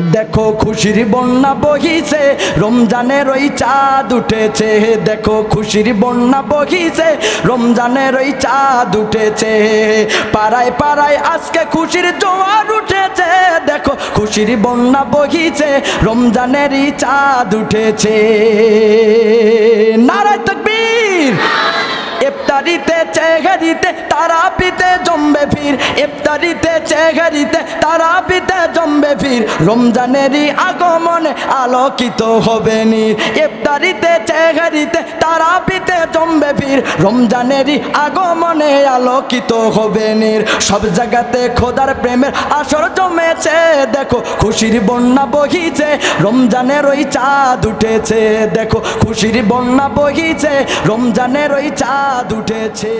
দেখো খুশির বন্যা বহিছে, রমজানের ওই চাঁদ উঠেছে। দেখো খুশির বন্যা বহিছে, রমজানের ওই চাঁদ উঠেছে। পাড়ায় পাড়ায় আজকে খুশির জোয়ার উঠেছে। দেখো খুশির বন্যা বহিছে, রমজানেরই চাঁদ উঠেছে। নারায় তকবীর! ইফতারিতে, চেহারিতে তারা পিতে জমবে ফির ইফতারিতে, চেহারিতে তারা পিতে জমবে ফির রমজানেরই আগমনে আলোকিত হবে নি ইফতারিতে, চেহারিতে তারা পিতে জমবে ফির রমজানেরই আগমনে আলোকিত হবে নির সব জায়গাতে খোদার প্রেমের আসর জমেছে। দেখো, খুশির বন্যা বহিছে। রমজানের ওই চাঁদ উঠেছে। দেখো, খুশির বন্যা বহিছে। রমজানের ওই চাঁদ উঠেছে।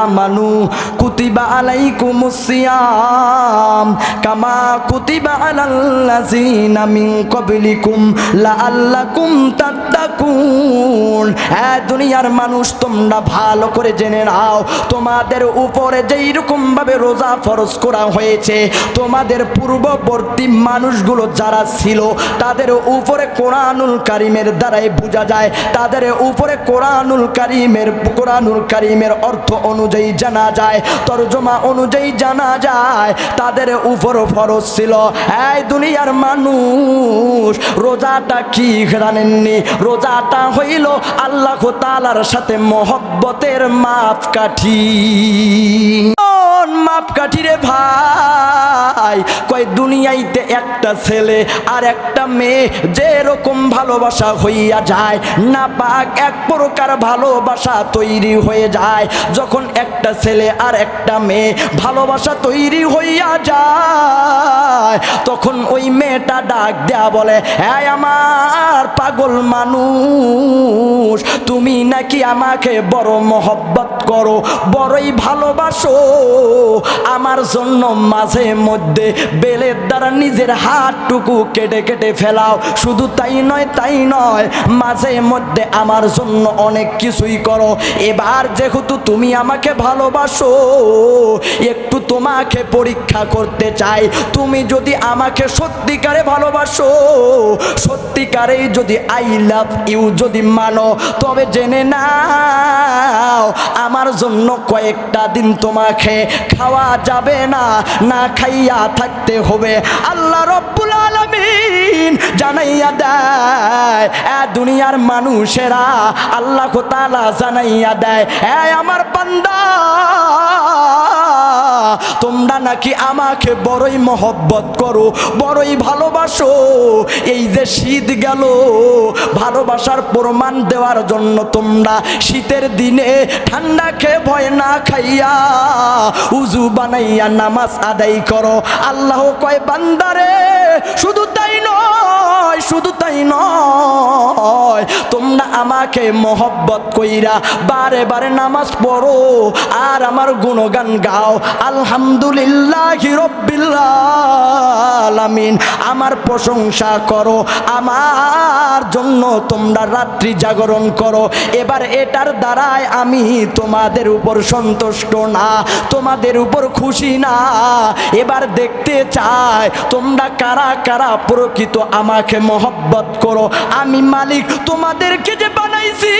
আমানু কুতিবা কামা কুতিবা দুনিয়ার মানুষ, তোমরা ভালো করে জেনে নাও, তোমাদের উপরে যেই রকম ভাবে রোজা ফরজ করা হয়েছে, তোমাদের পূর্ববর্তী মানুষগুলো যারা ছিল, তাদের উপরে কোরআনুল কারিমের দ্বারাই বোঝা যায়, তাদের উপরে কোরআনুল কারিমের কোরআনুল কারিমের অর্থ অনুযায়ী জানা যায়, তর্জমা অনুযায়ী জানা যায়, তাদের উপর ফরজ ছিল। এই দুনিয়ার মানুষ রোজাটা কি জানেননি? রোজাটা হইল আল্লাহ তালার সাথে মহব্বতের মাপ কাঠি মাপ কাঠি রে ভাই। কয় দুনিয়াইতে একটা ছেলে আর একটা মেয়ে যেরকম ভালোবাসা হইয়া যায়, না পাক এক প্রকার ভালোবাসা তৈরি হয়ে যায়। যখন একটা ছেলে আর একটা মেয়ে ভালোবাসা তৈরি হইয়া যায়, তখন ওই মেয়েটা ডাক দেয়া বলে হ্যাঁ আমার পাগল মানুষ তুমি নাকি আমাকে বড় মহব্বত করো? বড়ই ভালোবাসো। আমার জন্য মাঝে মধ্যে বেলের দ্বারা নিজের হাতটুকু কেটে কেটে ফেলাও। শুধু তাই নয় তাই নয়, মাঝে মধ্যে আমার জন্য অনেক কিছুই করো। এবার যেহেতু তুমি আমাকে ভালোবাসো, একটু তোমাকে পরীক্ষা করতে চাই। তুমি যদি আমাকে সত্যিকারে ভালোবাসো, সত্যিকারেই যদি আই লাভ ইউ যদি মানো, তবে জেনে নাও, আমার জন্য কয়েকটা দিন তোমাকে খাওয়া যাবে না না খাইয়া থাকতে হবে। আল্লাহ রব্বুল আলামিন জানাইয়া দেয়, এ দুনিয়ার মানুষেরা আল্লাহ তাআলা জানাইয়া দেয়, এ আমার বান্দা তোমরা নাকি আমাকে বড়ই মহব্বত করো, বড়ই ভালোবাসো। এই যে শীত গেল, ভালোবাসার প্রমাণ দেওয়ার জন্য তোমরা শীতের দিনে ঠান্ডা খেয়ে ভয় না খাইয়া উজু বানাইয়া নামাজ আদায় করো। আল্লাহ কয়, বান্দারে, শুধু তাই নয় শুধু তাই নয়, তোমরা আমাকে মহব্বত কইরা বারে বারে নামাজ পড়ো আর আমার গুণগান গাও। আলহামদুলিল্লাহ রব্বিল্লামিন আমার প্রশংসা করো, আমার জন্য তোমরা রাত্রি জাগরণ করো। এবার এটার দ্বারায় আমি তোমাদের উপর সন্তুষ্ট না, তোমাদের উপর খুশি না। এবার দেখতে চাই তোমরা কারা কারা প্রকৃত আমাকে মহব্বত করো। আমি মালিক, তোমাদেরকে যে বানাইছি,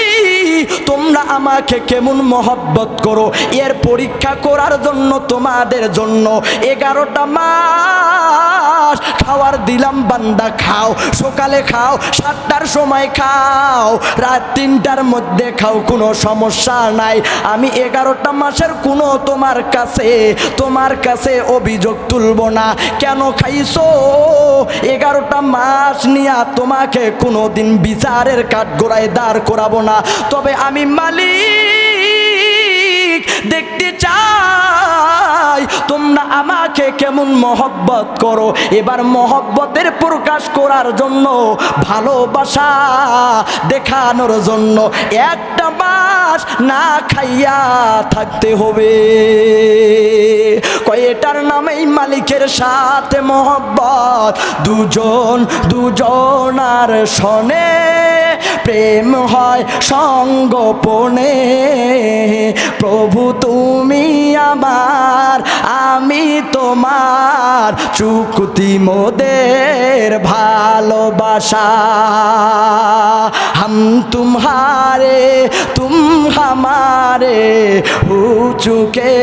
তোমরা আমাকে কেমন মহব্বত করো? এর পরীক্ষা করার জন্য তোমাদের জন্য এগারোটা মাস খাওয়ার দিলাম, বান্দা খাও। সকালে খাও, সাতটার সময় খাও। রাত তিনটার মধ্যে খাও, কোনো সমস্যা নাই। আমি এগারোটা মাসের কোনো তোমার কাছে তোমার কাছে অভিযোগ তুলব না। কেন খাইছো? এগারোটা মাস নিয়া তোমাকে কোনো দিন বিচারের কাঠগোড়ায় দাঁড় করাবো না। তবে আমি মালিক। আমাকে কেমন মহব্বত করো? এবার মহব্বতের প্রকাশ করার জন্য, ভালোবাসা দেখানোর জন্য একটা মাস না খাইয়া থাকতে হবে। কয়েটার নামেই মালিকের সাথে মহব্বত। দুজন, দুজনার শনে প্রেম হয় সঙ্গোপনে। প্রভু তুমি আমার, আমি তোমার চুকুতি মোদের ভালোবাসা। হাম তুমারে তুম হামারে, হু চুকে।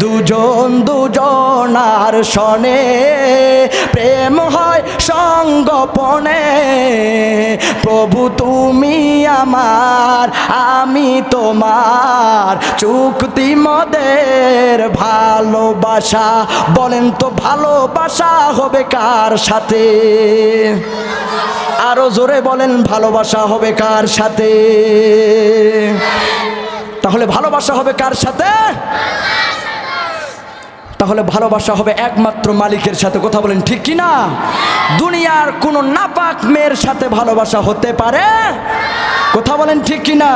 দুজন দুজনার সনে প্রেম হয় সঙ্গপনে। প্রভু তুমি আমার আমি তোমার চুক্তি মদের ভালোবাসা। বলেন তো ভালোবাসা হবে কার সাথে? আরও জোরে বলেন, ভালোবাসা হবে কার সাথে? তাহলে ভালোবাসা হবে কার সাথে? তাহলে ভালোবাসা হবে একমাত্র মালিকের সাথে। কথা বলেন ঠিক কি না দুনিয়ার কোনো নাপাক মেয়ের সাথে ভালোবাসা হতে পারে? কথা বলেন ঠিক কি না?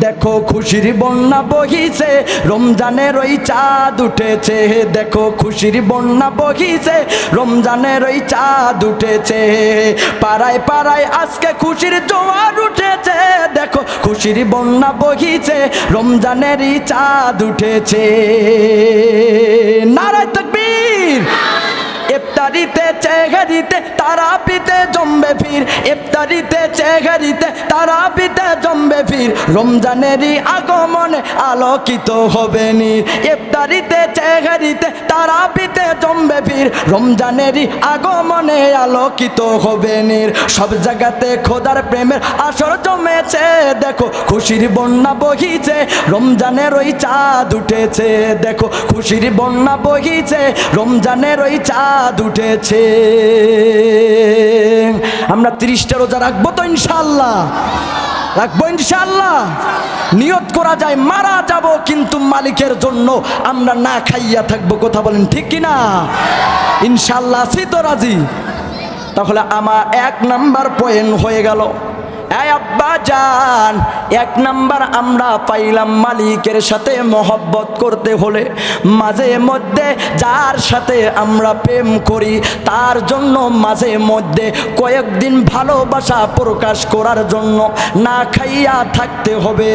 দেখো খুশির বন্যা বহিছে, রমজানের ওই চাঁদ উঠেছে। দেখো খুশির বন্যা বহিছে, রমজানের ওই চাঁদ উঠেছে। পাড়ায় পাড়ায় আজকে খুশির জোয়ার উঠেছে। দেখো খুশির বন্যা বহিছে রমজানেরই চাঁদ উঠেছে। নারায় তকবীর। ইফতারিতে চেহারিতে তারা পিতে জমবে ফির। ইফতারিতে চেহারিতে তারা পিতে জমবে ফির। রমজানেরই আগমনে আলোকিত হবে নি ইফতারিতে, চেহারিতে তারা পিতে জমবে রমজানেরই আগমনে আলোকিত হবে নির। সব জায়গাতে খোদার প্রেমের আসর জমেছে। দেখো, খুশির বন্যা বহিছে। রমজানের ওই চাঁদ উঠেছে। দেখো, খুশির বন্যা বহিছে। রমজানের ওই চাঁদ উঠেছে। আমরা তিরিশটা রোজা রাখব তো ইনশাল্লাহ রাখব ইনশাল্লাহ নিয়ত করা যায়, মারা যাব কিন্তু মালিকের জন্য আমরা না খাইয়া থাকব, কথা বলেন ঠিক কিনা? ইনশাল্লাহ আছি তো রাজি। তাহলে আমার এক নাম্বার পয়েন্ট হয়ে গেল। এই আব্বা যান এক নাম্বার আমরা পাইলাম মালিকের সাথে মহব্বত করতে হলে। মাঝে মধ্যে যার সাথে আমরা প্রেম করি, তার জন্য মাঝে মধ্যে কয়েকদিন ভালোবাসা প্রকাশ করার জন্য না খাইয়া থাকতে হবে।